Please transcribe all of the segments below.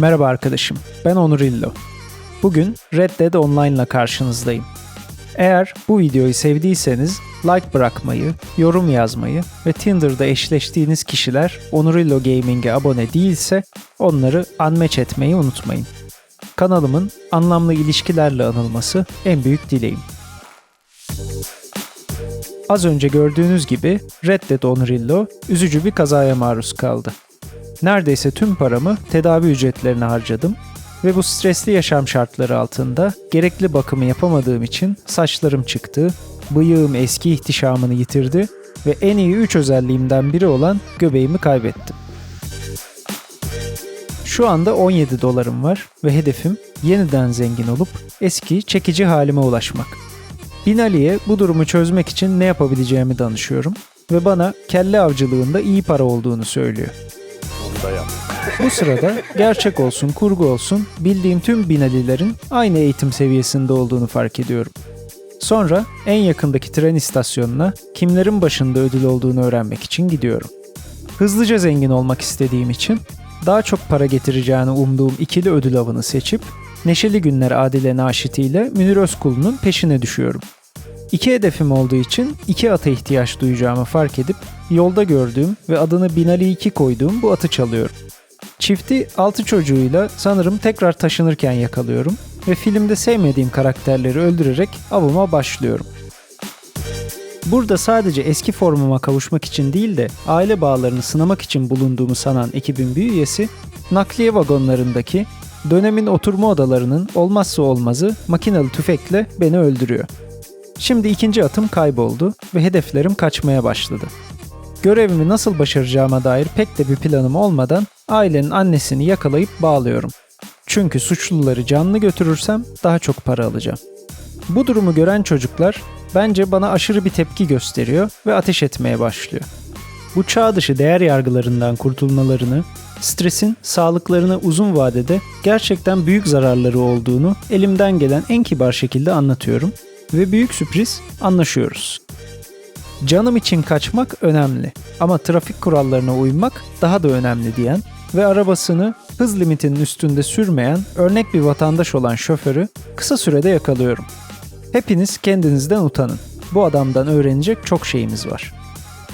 Merhaba arkadaşım, ben Onur İllo. Bugün Red Dead Online ile karşınızdayım. Eğer bu videoyu sevdiyseniz like bırakmayı, yorum yazmayı ve Tinder'da eşleştiğiniz kişiler Onurillo Gaming'e abone değilse onları unmatch etmeyi unutmayın. Kanalımın anlamlı ilişkilerle anılması en büyük dileğim. Az önce gördüğünüz gibi Red Dead Onurillo üzücü bir kazaya maruz kaldı. Neredeyse tüm paramı tedavi ücretlerine harcadım ve bu stresli yaşam şartları altında gerekli bakımı yapamadığım için saçlarım çıktı, bıyığım eski ihtişamını yitirdi ve en iyi 3 özelliğimden biri olan göbeğimi kaybettim. Şu anda 17 dolarım var ve hedefim yeniden zengin olup eski çekici halime ulaşmak. Binali'ye bu durumu çözmek için ne yapabileceğimi danışıyorum ve bana kelle avcılığında iyi para olduğunu söylüyor. Bu sırada gerçek olsun, kurgu olsun bildiğim tüm Binalilerin aynı eğitim seviyesinde olduğunu fark ediyorum. Sonra en yakındaki tren istasyonuna kimlerin başında ödül olduğunu öğrenmek için gidiyorum. Hızlıca zengin olmak istediğim için daha çok para getireceğini umduğum ikili ödül avını seçip Neşeli Günler Adile Naşiti ile Münir Özkul'un peşine düşüyorum. İki hedefim olduğu için iki ata ihtiyaç duyacağımı fark edip yolda gördüğüm ve adını Binali 2 koyduğum bu atı çalıyorum. Çifti altı çocuğuyla sanırım tekrar taşınırken yakalıyorum ve filmde sevmediğim karakterleri öldürerek avıma başlıyorum. Burada sadece eski formuma kavuşmak için değil de aile bağlarını sınamak için bulunduğumu sanan ekibin bir üyesi, nakliye vagonlarındaki dönemin oturma odalarının olmazsa olmazı makinalı tüfekle beni öldürüyor. Şimdi ikinci atım kayboldu ve hedeflerim kaçmaya başladı. Görevimi nasıl başaracağıma dair pek de bir planım olmadan ailenin annesini yakalayıp bağlıyorum. Çünkü suçluları canlı götürürsem daha çok para alacağım. Bu durumu gören çocuklar bence bana aşırı bir tepki gösteriyor ve ateş etmeye başlıyor. Bu çağ dışı değer yargılarından kurtulmalarını, stresin sağlıklarına uzun vadede gerçekten büyük zararları olduğunu elimden gelen en kibar şekilde anlatıyorum ve büyük sürpriz anlaşıyoruz. Canım için kaçmak önemli ama trafik kurallarına uymak daha da önemli diyen ve arabasını hız limitinin üstünde sürmeyen örnek bir vatandaş olan şoförü kısa sürede yakalıyorum. Hepiniz kendinizden utanın. Bu adamdan öğrenecek çok şeyimiz var.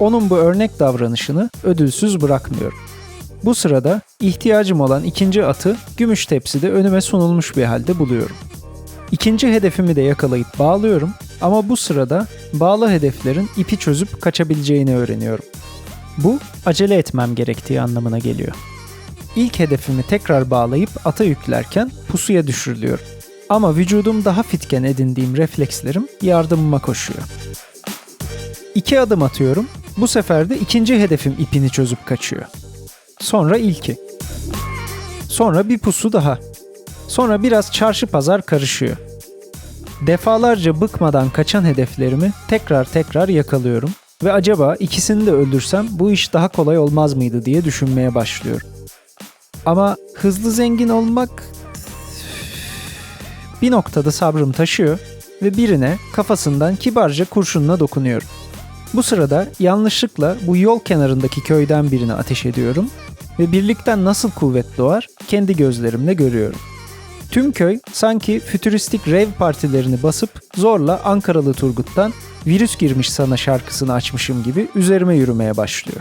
Onun bu örnek davranışını ödülsüz bırakmıyorum. Bu sırada ihtiyacım olan ikinci atı gümüş tepside önüme sunulmuş bir halde buluyorum. İkinci hedefimi de yakalayıp bağlıyorum ama bu sırada bağlı hedeflerin ipi çözüp kaçabileceğini öğreniyorum. Bu acele etmem gerektiği anlamına geliyor. İlk hedefimi tekrar bağlayıp ata yüklerken pusuya düşürülüyorum. Ama vücudum daha fitken edindiğim reflekslerim yardımıma koşuyor. İki adım atıyorum. Bu sefer de ikinci hedefim ipini çözüp kaçıyor. Sonra ilki. Sonra bir pusu daha. Sonra biraz çarşı pazar karışıyor. Defalarca bıkmadan kaçan hedeflerimi tekrar tekrar yakalıyorum ve acaba ikisini de öldürsem bu iş daha kolay olmaz mıydı diye düşünmeye başlıyorum. Ama hızlı zengin olmak bir noktada sabrım taşıyor ve birine kafasından kibarca kurşunla dokunuyorum. Bu sırada yanlışlıkla bu yol kenarındaki köyden birine ateş ediyorum ve birlikten nasıl kuvvet doğar kendi gözlerimle görüyorum. Tüm köy sanki fütüristik rave partilerini basıp zorla Ankaralı Turgut'tan virüs girmiş sana şarkısını açmışım gibi üzerime yürümeye başlıyor.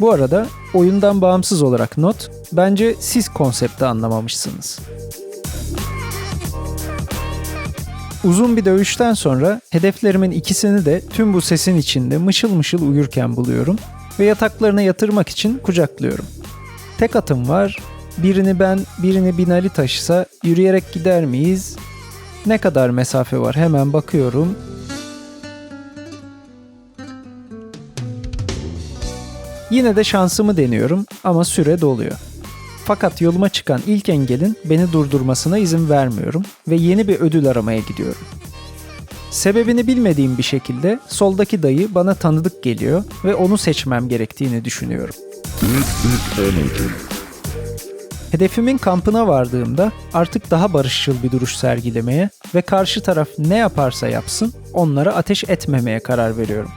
Bu arada oyundan bağımsız olarak not, bence siz konsepti anlamamışsınız. Uzun bir dövüşten sonra hedeflerimin ikisini de tüm bu sesin içinde mışıl mışıl uyurken buluyorum ve yataklarına yatırmak için kucaklıyorum. Tek atım var, birini ben, birini Binali taşısa yürüyerek gider miyiz? Ne kadar mesafe var hemen bakıyorum. Yine de şansımı deniyorum ama süre doluyor. Fakat yoluma çıkan ilk engelin beni durdurmasına izin vermiyorum ve yeni bir ödül aramaya gidiyorum. Sebebini bilmediğim bir şekilde soldaki dayı bana tanıdık geliyor ve onu seçmem gerektiğini düşünüyorum. Hedefimin kampına vardığımda artık daha barışçıl bir duruş sergilemeye ve karşı taraf ne yaparsa yapsın onlara ateş etmemeye karar veriyorum.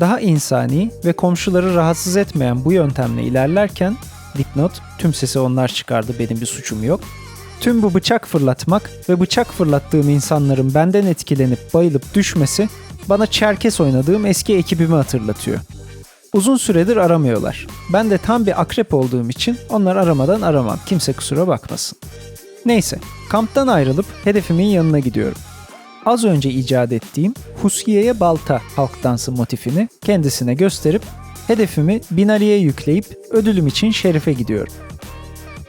Daha insani ve komşuları rahatsız etmeyen bu yöntemle ilerlerken Dipnot, tüm sesi onlar çıkardı benim bir suçum yok. Tüm bu bıçak fırlatmak ve bıçak fırlattığım insanların benden etkilenip bayılıp düşmesi bana Çerkes oynadığım eski ekibimi hatırlatıyor. Uzun süredir aramıyorlar. Ben de tam bir akrep olduğum için onlar aramadan aramam. Kimse kusura bakmasın. Neyse, kamptan ayrılıp hedefimin yanına gidiyorum. Az önce icat ettiğim Husiye'ye balta halk dansı motifini kendisine gösterip hedefimi Binali'ye yükleyip ödülüm için Şerif'e gidiyorum.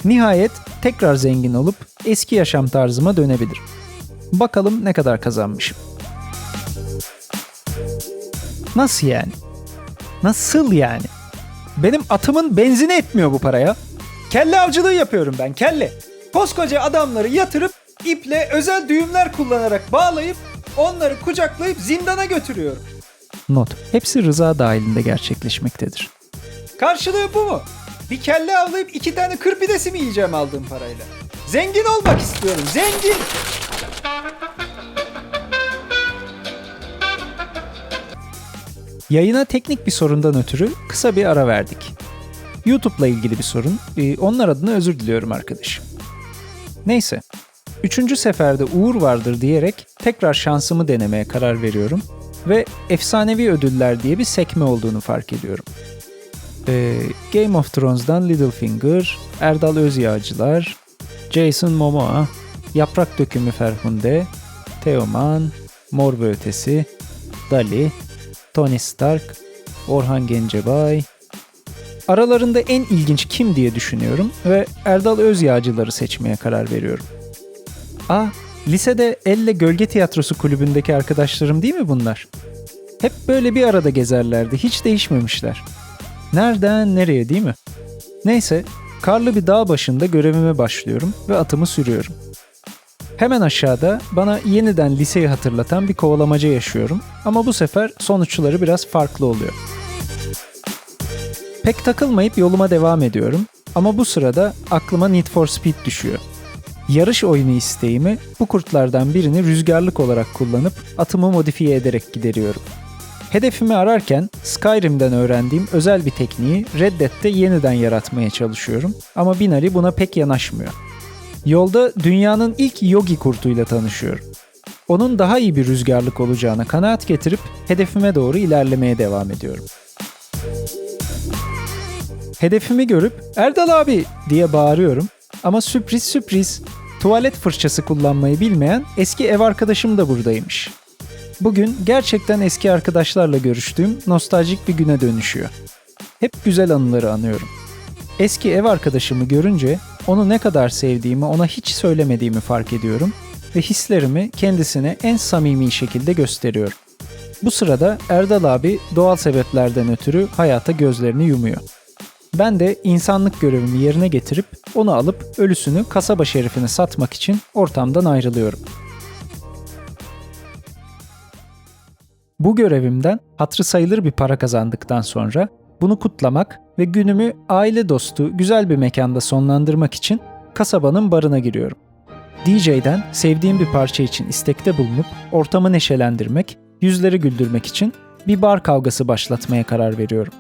Nihayet tekrar zengin olup eski yaşam tarzıma dönebilirim. Bakalım ne kadar kazanmışım. Nasıl yani? Nasıl yani? Benim atımın benzini etmiyor bu paraya. Kelle avcılığı yapıyorum ben kelle. Koskoca adamları yatırıp iple özel düğümler kullanarak bağlayıp onları kucaklayıp zindana götürüyorum. Not. Hepsi rıza dahilinde gerçekleşmektedir. Karşılığı bu mu? Bir kelle avlayıp iki tane kır pidesi mi yiyeceğim aldığım parayla? Zengin olmak istiyorum. Zengin. Yayına teknik bir sorundan ötürü kısa bir ara verdik. YouTube'la ilgili bir sorun. Ee, Onlar adına özür diliyorum arkadaşım. Neyse. Üçüncü seferde uğur vardır diyerek tekrar şansımı denemeye karar veriyorum. Ve efsanevi ödüller diye bir sekme olduğunu fark ediyorum. Ee, Game of Thrones'dan Littlefinger, Erdal Özyağcılar, Jason Momoa, Yaprak Dökümü Ferhunde, Teoman, Mor ve Ötesi, Dali, Tony Stark, Orhan Gencebay. Aralarında en ilginç kim diye düşünüyorum ve Erdal Özyağcıları seçmeye karar veriyorum. Aa, lisede Elle Gölge Tiyatrosu kulübündeki arkadaşlarım değil mi bunlar? Hep böyle bir arada gezerlerdi, hiç değişmemişler. Nereden nereye değil mi? Neyse, karlı bir dağ başında görevime başlıyorum ve atımı sürüyorum. Hemen aşağıda bana yeniden liseyi hatırlatan bir kovalamaca yaşıyorum ama bu sefer sonuçları biraz farklı oluyor. Pek takılmayıp yoluma devam ediyorum ama bu sırada aklıma Need for Speed düşüyor. Yarış oyunu isteğimi bu kurtlardan birini rüzgarlık olarak kullanıp atımı modifiye ederek gideriyorum. Hedefimi ararken Skyrim'den öğrendiğim özel bir tekniği Red Dead'te yeniden yaratmaya çalışıyorum ama Binari buna pek yanaşmıyor. Yolda dünyanın ilk yogi kurtuyla tanışıyorum. Onun daha iyi bir rüzgarlık olacağına kanaat getirip hedefime doğru ilerlemeye devam ediyorum. Hedefimi görüp Erdal abi diye bağırıyorum ama sürpriz sürpriz tuvalet fırçası kullanmayı bilmeyen eski ev arkadaşım da buradaymış. Bugün gerçekten eski arkadaşlarla görüştüğüm nostaljik bir güne dönüşüyor. Hep güzel anıları anıyorum. Eski ev arkadaşımı görünce onu ne kadar sevdiğimi ona hiç söylemediğimi fark ediyorum ve hislerimi kendisine en samimi şekilde gösteriyorum. Bu sırada Erdal abi doğal sebeplerden ötürü hayata gözlerini yumuyor. Ben de insanlık görevimi yerine getirip onu alıp ölüsünü kasaba şerifine satmak için ortamdan ayrılıyorum. Bu görevimden hatırı sayılır bir para kazandıktan sonra bunu kutlamak ve günümü aile dostu güzel bir mekanda sonlandırmak için kasabanın barına giriyorum. DJ'den sevdiğim bir parça için istekte bulunup ortamı neşelendirmek, yüzleri güldürmek için bir bar kavgası başlatmaya karar veriyorum.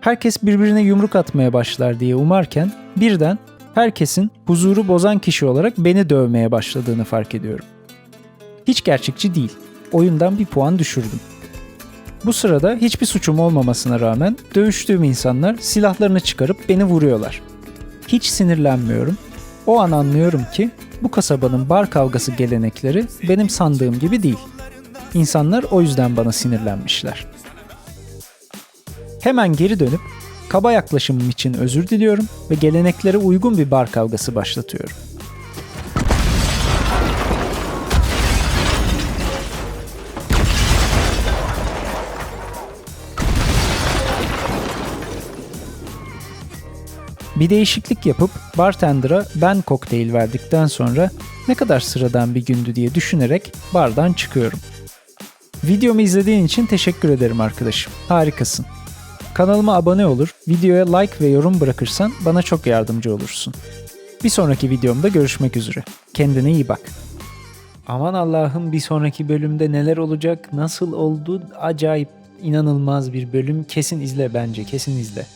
Herkes birbirine yumruk atmaya başlar diye umarken birden herkesin huzuru bozan kişi olarak beni dövmeye başladığını fark ediyorum. Hiç gerçekçi değil. Oyundan bir puan düşürdüm. Bu sırada hiçbir suçum olmamasına rağmen dövüştüğüm insanlar silahlarını çıkarıp beni vuruyorlar. Hiç sinirlenmiyorum. O an anlıyorum ki bu kasabanın bar kavgası gelenekleri benim sandığım gibi değil. İnsanlar o yüzden bana sinirlenmişler. Hemen geri dönüp kaba yaklaşımım için özür diliyorum ve geleneklere uygun bir bar kavgası başlatıyorum. Bir değişiklik yapıp bartender'a ben kokteyl verdikten sonra ne kadar sıradan bir gündü diye düşünerek bardan çıkıyorum. Videomu izlediğin için teşekkür ederim arkadaşım. Harikasın. Kanalıma abone olur, videoya like ve yorum bırakırsan bana çok yardımcı olursun. Bir sonraki videomda görüşmek üzere. Kendine iyi bak. Aman Allah'ım bir sonraki bölümde neler olacak, nasıl oldu acayip inanılmaz bir bölüm. Kesin izle bence, kesin izle.